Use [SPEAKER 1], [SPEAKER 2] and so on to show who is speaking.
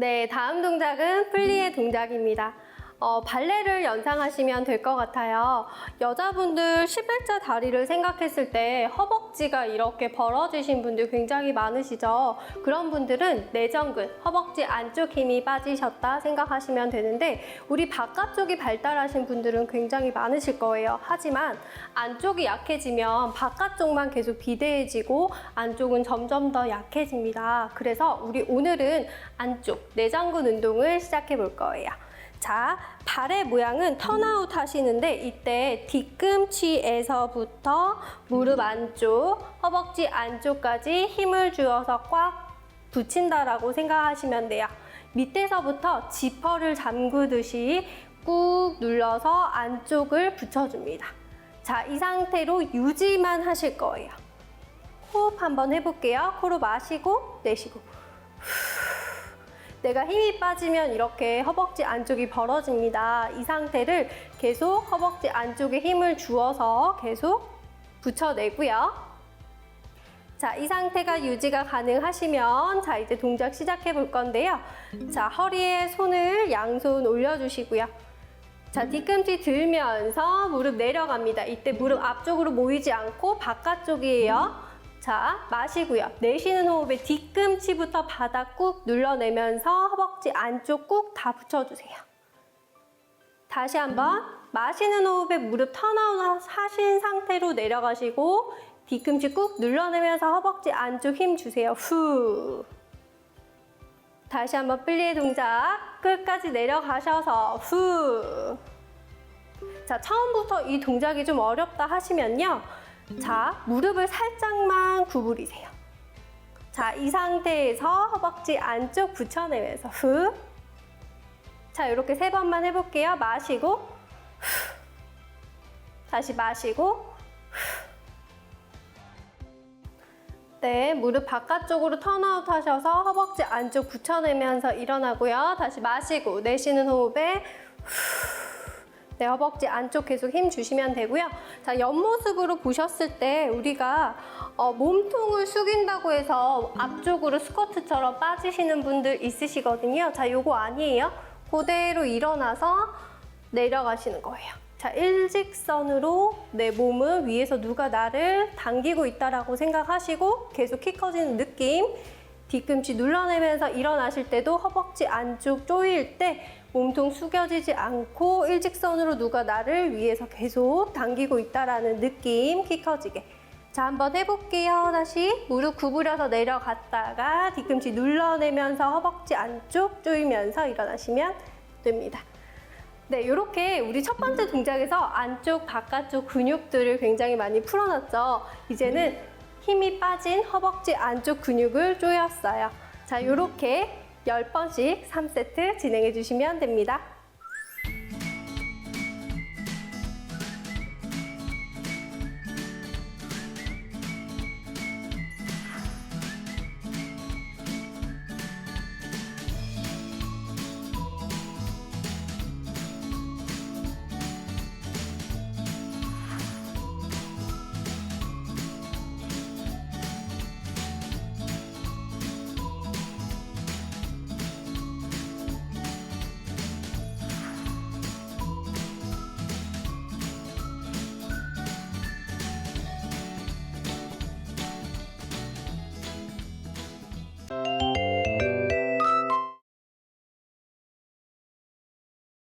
[SPEAKER 1] 네, 다음 동작은 플리의 동작입니다. 어, 발레를 연상하시면 될 것 같아요. 여자분들 11자 다리를 생각했을 때 허벅지가 이렇게 벌어지신 분들 굉장히 많으시죠? 그런 분들은 내전근, 허벅지 안쪽 힘이 빠지셨다 생각하시면 되는데 우리 바깥쪽이 발달하신 분들은 굉장히 많으실 거예요. 하지만 안쪽이 약해지면 바깥쪽만 계속 비대해지고 안쪽은 점점 더 약해집니다. 그래서 우리 오늘은 안쪽 내장근 운동을 시작해 볼 거예요. 자, 발의 모양은 턴아웃 하시는데 이때 뒤꿈치에서부터 무릎 안쪽, 허벅지 안쪽까지 힘을 주어서 꽉 붙인다라고 생각하시면 돼요. 밑에서부터 지퍼를 잠그듯이 꾹 눌러서 안쪽을 붙여줍니다. 자, 이 상태로 유지만 하실 거예요. 호흡 한번 해볼게요. 코로 마시고 내쉬고. 내가 힘이 빠지면 이렇게 허벅지 안쪽이 벌어집니다. 이 상태를 계속 허벅지 안쪽에 힘을 주어서 계속 붙여내고요. 자, 이 상태가 유지가 가능하시면 자, 이제 동작 시작해 볼 건데요. 자, 허리에 손을 양손 올려주시고요. 자, 뒤꿈치 들면서 무릎 내려갑니다. 이때 무릎 앞쪽으로 모이지 않고 바깥쪽이에요. 자, 마시고요. 내쉬는 호흡에 뒤꿈치부터 바닥 꾹 눌러내면서 허벅지 안쪽 꾹 다 붙여주세요. 다시 한번 마시는 호흡에 무릎 턴아웃 하신 상태로 내려가시고 뒤꿈치 꾹 눌러내면서 허벅지 안쪽 힘 주세요. 후. 다시 한번 플리의 동작 끝까지 내려가셔서 후. 자, 처음부터 이 동작이 좀 어렵다 하시면요. 자, 무릎을 살짝만 구부리세요. 자, 이 상태에서 허벅지 안쪽 붙여내면서 후. 자, 이렇게 세 번만 해볼게요. 마시고 후. 다시 마시고 네, 무릎 바깥쪽으로 턴아웃 하셔서 허벅지 안쪽 붙여내면서 일어나고요. 다시 마시고 내쉬는 호흡에 네, 허벅지 안쪽 계속 힘 주시면 되고요. 자, 옆모습으로 보셨을 때 우리가 어, 몸통을 숙인다고 해서 앞쪽으로 스쿼트처럼 빠지시는 분들 있으시거든요. 자, 요거 아니에요. 그대로 일어나서 내려가시는 거예요. 자, 일직선으로 내 몸을 위에서 누가 나를 당기고 있다라고 생각하시고 계속 키 커지는 느낌. 뒤꿈치 눌러내면서 일어나실 때도 허벅지 안쪽 조일 때 몸통 숙여지지 않고 일직선으로 누가 나를 위에서 계속 당기고 있다라는 느낌 키 커지게. 자 한번 해볼게요. 다시 무릎 구부려서 내려갔다가 뒤꿈치 눌러내면서 허벅지 안쪽 조이면서 일어나시면 됩니다. 네, 이렇게 우리 첫 번째 동작에서 안쪽, 바깥쪽 근육들을 굉장히 많이 풀어놨죠. 이제는 힘이 빠진 허벅지 안쪽 근육을 조였어요. 자, 이렇게 10번씩 3세트 진행해 주시면 됩니다.